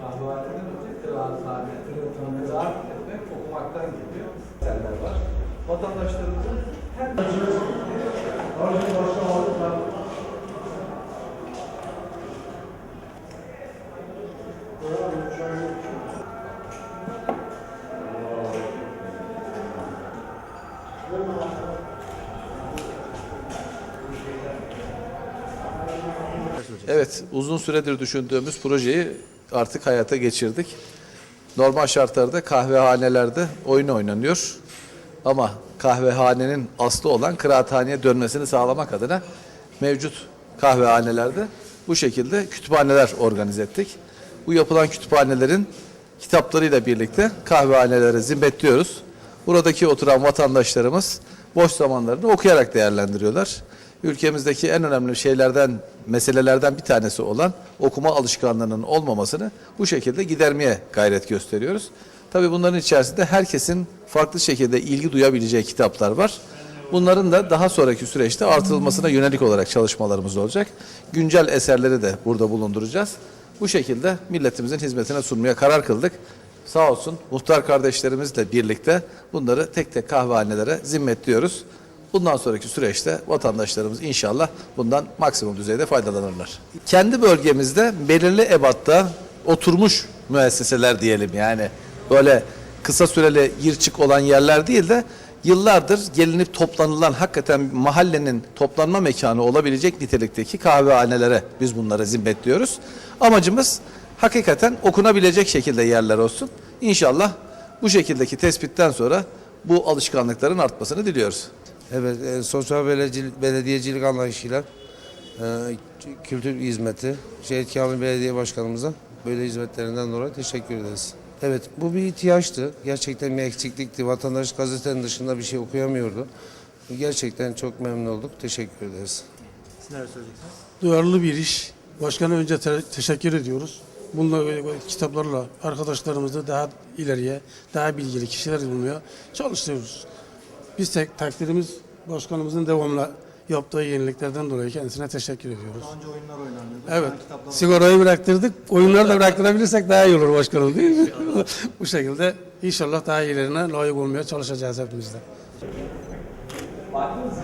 Kahvehaneden önce kıraathane, kıraat etmek okumaktan geliyor. Eserler var. Vatandaşlarımızın hem Evet, uzun süredir düşündüğümüz projeyi artık hayata geçirdik. Normal şartlarda kahvehanelerde oyun oynanıyor. Ama kahvehanenin aslı olan kıraathaneye dönmesini sağlamak adına mevcut kahvehanelerde bu şekilde kütüphaneler organize ettik. Bu yapılan kütüphanelerin kitaplarıyla birlikte kahvehanelere zimmetliyoruz. Buradaki oturan vatandaşlarımız boş zamanlarını okuyarak değerlendiriyorlar. Ülkemizdeki en önemli şeylerden, meselelerden bir tanesi olan okuma alışkanlığının olmamasını bu şekilde gidermeye gayret gösteriyoruz. Tabii bunların içerisinde herkesin farklı şekilde ilgi duyabileceği kitaplar var. Bunların da daha sonraki süreçte artırılmasına yönelik olarak çalışmalarımız olacak. Güncel eserleri de burada bulunduracağız. Bu şekilde milletimizin hizmetine sunmaya karar kıldık. Sağ olsun muhtar kardeşlerimizle birlikte bunları tek tek kahvehanelere zimmetliyoruz. Bundan sonraki süreçte vatandaşlarımız inşallah bundan maksimum düzeyde faydalanırlar. Kendi bölgemizde belirli ebatta oturmuş müesseseler diyelim yani böyle kısa süreli gir çık olan yerler değil de yıllardır gelinip toplanılan hakikaten mahallenin toplanma mekanı olabilecek nitelikteki kahvehanelere biz bunlara zimmetliyoruz. Amacımız hakikaten okunabilecek şekilde yerler olsun. İnşallah bu şekildeki tespitten sonra bu alışkanlıkların artmasını diliyoruz. Evet, e, sosyal belediyecilik, belediyecilik anlayışıyla e, kültür hizmeti, Şehit Kamil Belediye Başkanımıza böyle hizmetlerinden dolayı teşekkür ederiz. Evet, bu bir ihtiyaçtı. Gerçekten bir eksiklikti. Vatandaş gazetenin dışında bir şey okuyamıyordu. Gerçekten çok memnun olduk. Teşekkür ederiz. duyarlı bir iş. Başkana önce te- teşekkür ediyoruz. Bununla kitaplarla arkadaşlarımızı daha ileriye, daha bilgili kişiler bulmaya çalışıyoruz. Biz tek takdirimiz başkanımızın devamlı yaptığı yeniliklerden dolayı kendisine teşekkür ediyoruz. Önce oyunlar oynandı. Evet, sigorayı bıraktırdık. Oyunları da bıraktırabilirsek daha iyi olur başkanım değil mi? Bu şekilde inşallah daha iyilerine layık olmaya çalışacağız hepimiz de. baktınız mı?